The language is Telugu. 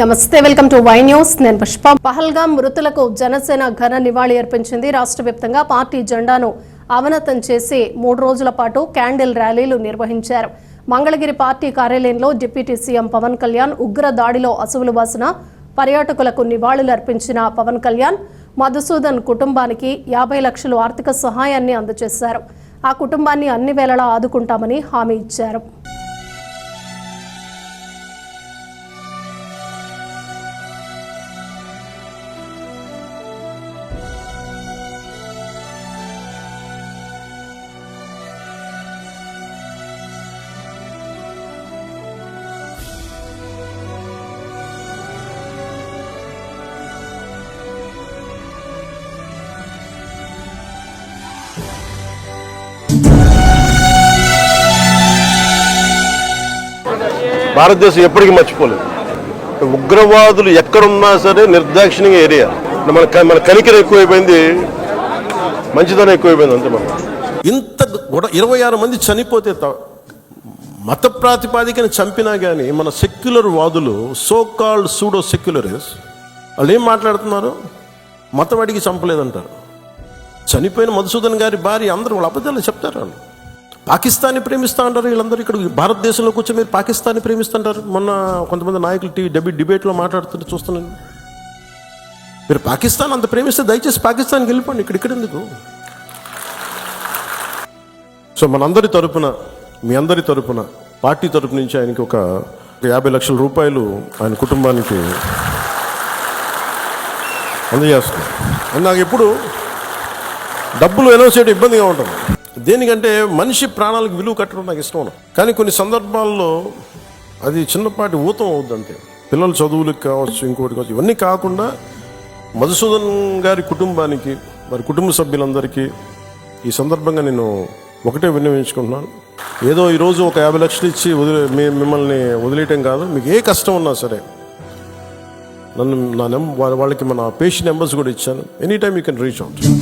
నమస్తే వెల్కమ్ టు వై న్యూస్. నేను పుష్ప. పహల్గాం మృతులకు జనసేన ఘన నివాళి అర్పించింది రాష్ట్ర వ్యాప్తంగా పార్టీ జెండాను అవనతం చేసి మూడు రోజుల పాటు క్యాండిల్ ర్యాలీలు నిర్వహించారు. మంగళగిరి పార్టీ కార్యాలయంలో డిప్యూటీ సీఎం పవన్ కళ్యాణ్ ఉగ్ర దాడిలో అసువులు బాసిన పర్యాటకులకు నివాళులు అర్పించిన పవన్ కళ్యాణ్ మధుసూదన్ కుటుంబానికి యాభై లక్షలు ఆర్థిక సహాయాన్ని అందజేశారు. ఆ కుటుంబాన్ని అన్ని వేళలా ఆదుకుంటామని హామీ ఇచ్చారు. భారతదేశం ఎప్పటికీ మర్చిపోలేదు. ఉగ్రవాదులు ఎక్కడున్నా సరే నిర్దాక్షిణ్యంగా ఏరియా మన మన కనికర ఎక్కువైపోయింది మంచిదనం ఎక్కువైపోయింది అంతే మనం ఇంత కూడా ఇరవై ఆరు మంది చనిపోతే మత ప్రాతిపాదికన చంపినా కానీ మన సెక్యులర్ వాదులు సో కాల్డ్ సూడో సెక్యులరిస్ వాళ్ళు ఏం మాట్లాడుతున్నారు? మతవాడికి చంపలేదంటారు. చనిపోయిన మధుసూదన్ గారి భార్య అందరూ వాళ్ళు అబద్ధాలు చెప్తారు వాళ్ళు. పాకిస్తాన్ని ప్రేమిస్తా అంటారు వీళ్ళందరూ ఇక్కడ భారతదేశంలో కూర్చొని మీరు పాకిస్తాన్ని ప్రేమిస్తుంటారు మొన్న కొంతమంది నాయకులు టీవీ డెబి డిబేట్లో మాట్లాడుతుంటే చూస్తున్నాను. మీరు పాకిస్తాన్ అంత ప్రేమిస్తే దయచేసి పాకిస్తాన్కి వెళ్ళిపోండి. ఇక్కడ ఇక్కడ ఎందుకు? సో మనందరి తరపున మీ అందరి తరపున పార్టీ తరపు నుంచి ఆయనకి ఒక యాభై లక్షల రూపాయలు ఆయన కుటుంబానికి అందజేస్తున్నాం. నాకు ఎప్పుడు డబ్బులు అనౌన్స్ చేయడం ఇబ్బందిగా ఉంటుంది. దేనికంటే మనిషి ప్రాణాలకు విలువ కట్టడం నాకు ఇష్టం కానీ కొన్ని సందర్భాల్లో అది చిన్నపాటి ఊతం అవుద్ది అంతే పిల్లల చదువులకు కావచ్చు ఇంకోటి కావచ్చు ఇవన్నీ కాకుండా మధుసూదన్ గారి కుటుంబానికి వారి కుటుంబ సభ్యులందరికీ ఈ సందర్భంగా నేను ఒకటే విన్నవించుకుంటున్నాను. ఏదో ఈరోజు ఒక యాభై లక్షలు ఇచ్చి వదిలే మిమ్మల్ని వదిలేయటం కాదు. మీకు ఏ కష్టం ఉన్నా సరే నన్ను నా నెం వాళ్ళకి మన పేషెంట్ నెంబర్స్ కూడా ఇచ్చాను. Any time you can reach out.